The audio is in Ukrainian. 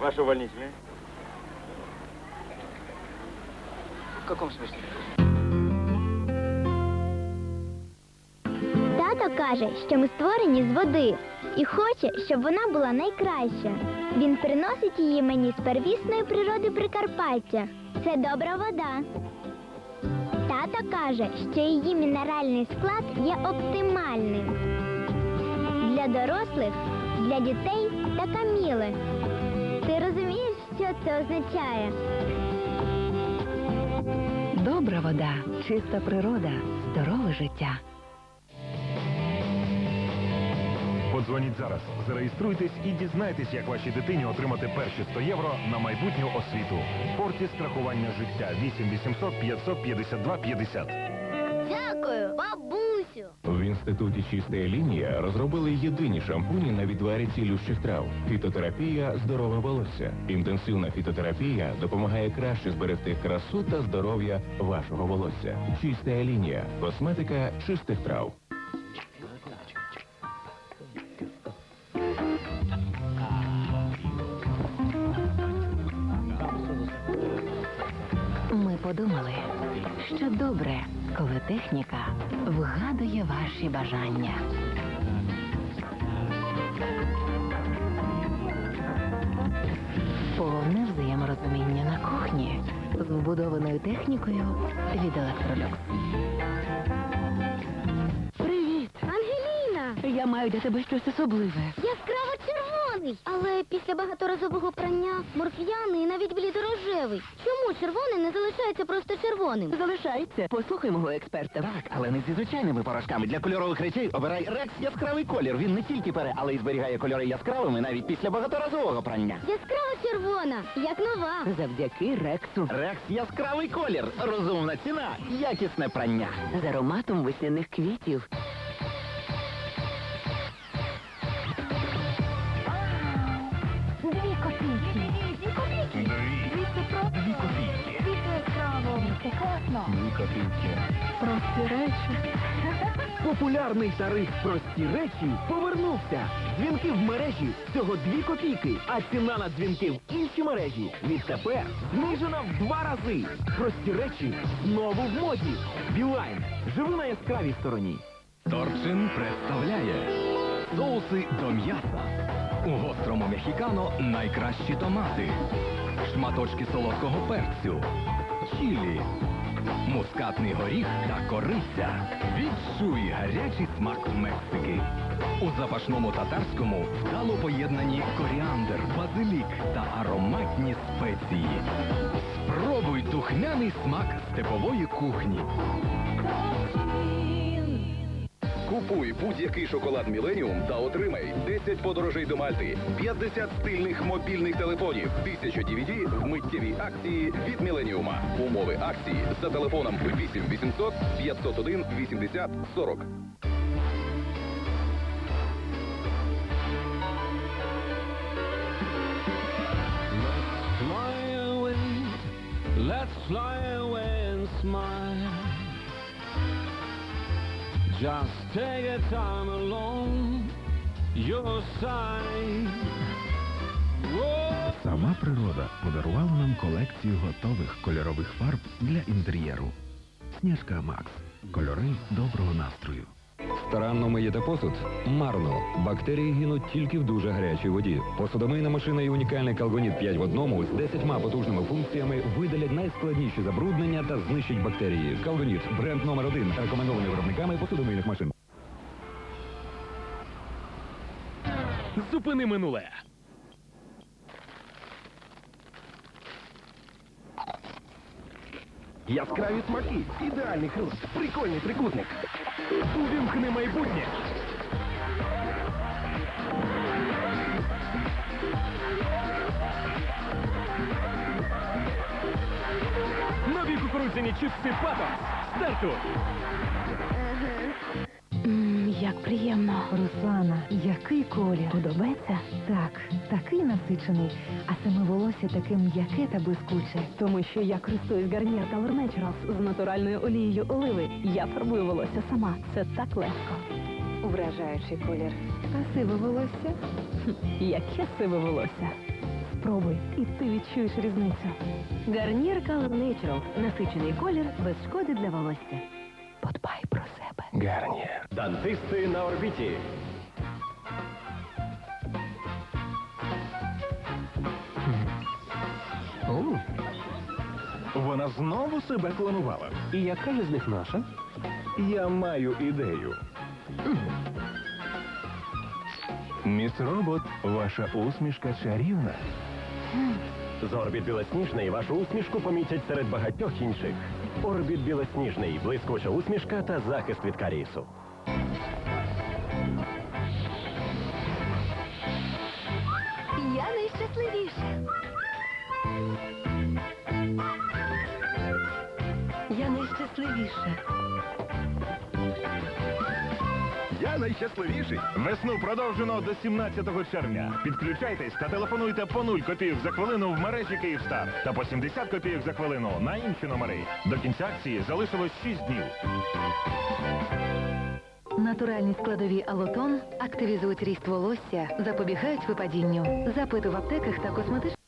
Ваше увольнительное? В каком смысле? Тато каже, що ми створені з води і хоче, щоб вона була найкраща. Він приносить її мені з первісної природи Прикарпаття. Це добра вода. Тато каже, що її мінеральний склад є оптимальним для дорослих, для дітей та каміли. Ти розумієш, що це означає? Добра вода, чиста природа, здорове життя. Подзвоніть зараз, зареєструйтесь і дізнайтесь, як вашій дитині отримати перші 100 євро на майбутню освіту. Форті страхування життя 8 800 552 50. Дякую, бабусю. В інституті Чиста лінія розробили єдині шампуні на відварі цілющих трав. Фітотерапія здорове волосся. Інтенсивна фітотерапія допомагає краще зберегти красу та здоров'я вашого волосся. Чиста лінія. Косметика чистих трав. Ми подумали, що добре, коли техніка вгадує ваші бажання. Повне взаєморозуміння на кухні з вбудованою технікою від Electrolux. Привіт! Ангеліна! Я маю для тебе щось особливе. Яскраво червоний. Але після багаторазового прання морф'яний і навіть блідорожевий. Чому червоний не залишається просто червоним? Залишається. Послухай мого експерта. Так, але не зі звичайними порошками. Для кольорових речей обирай Рекс яскравий колір. Він не тільки пере, але й зберігає кольори яскравими навіть після багаторазового прання. Яскраво червона, як нова. Завдяки Рексу. Рекс яскравий колір. Розумна ціна, якісне прання. З ароматом весняних квітів. Дві копійки. Класно. Дві копійки. Прості речі. Популярний тариф прості речі повернувся. Дзвінки в мережі всього 2 копійки, а ціна на дзвінки в інші мережі відтепер знижена в два рази. Прості речі знову в моді. Білайн. Живи на яскравій стороні. Торчин представляє соуси до м'яса. У гострому мехікано найкращі томати, шматочки солодкого перцю, чілі, мускатний горіх та кориця. Відчуй гарячий смак Мексики. У запашному татарському вдало поєднані коріандр, базилік та ароматні спеції. Спробуй духмяний смак степової кухні. Купуй будь-який шоколад Міленіум та отримай 10 подорожей до Мальти, 50 стильних мобільних телефонів, 1000 DVD в миттєвій акції від Міленіума. Умови акції за телефоном 8 800 501 80 40. Let's fly away and smile. Just take a time along your side. Сама природа подарувала нам колекцію готових кольорових фарб для інтер'єру. Сніжка Макс. Кольори доброго настрою. Старанно миєте посуд? Марно. Бактерії гинуть тільки в дуже гарячій воді. Посудомийна машина і унікальний калгоніт 5 в одному з 10 потужними функціями видалять найскладніші забруднення та знищать бактерії. Калгоніт бренд номер один, рекомендований виробниками посудомийних машин. Зупини минуле. Яскраві смаки, ідеальний хруст, прикольний трикутник. Увімкни майбутнє. Нові кукурудзяні чипси папа. Старту. Мм, як приємно. Руслана, який колір? Подобається? Так, такий насичений, а саме волосся таке м'яке та блискуче. Тому що я користуюсь Garnier Color Naturals з натуральною олією оливи. Я фарбую волосся сама. Це так легко. Вражаючий колір. А сиве волосся? Яке сиве волосся? Спробуй, і ти відчуєш різницю. Гарнір Color Natural. Насичений колір без шкоди для волосся. Подбай про Дантисти на орбіті. Вона знову себе клонувала. І яка ж з них наша? Я маю ідею. Міс Робот, ваша усмішка чарівна. З орбіт білосніжний вашу усмішку помітять серед багатьох інших. Орбіт білосніжний, блискуча усмішка та захист від карісу. Я найщасливіша. Я найщасливіша. Я найщасливіший. Весну продовжено до 17 червня. Підключайтесь та телефонуйте по 0 копійок за хвилину в мережі Київстар та по 70 копійок за хвилину на інші номери. До кінця акції залишилось 6 днів. Натуральні складові алотон активізують ріст волосся, запобігають випадінню. Запити в аптеках та косметичних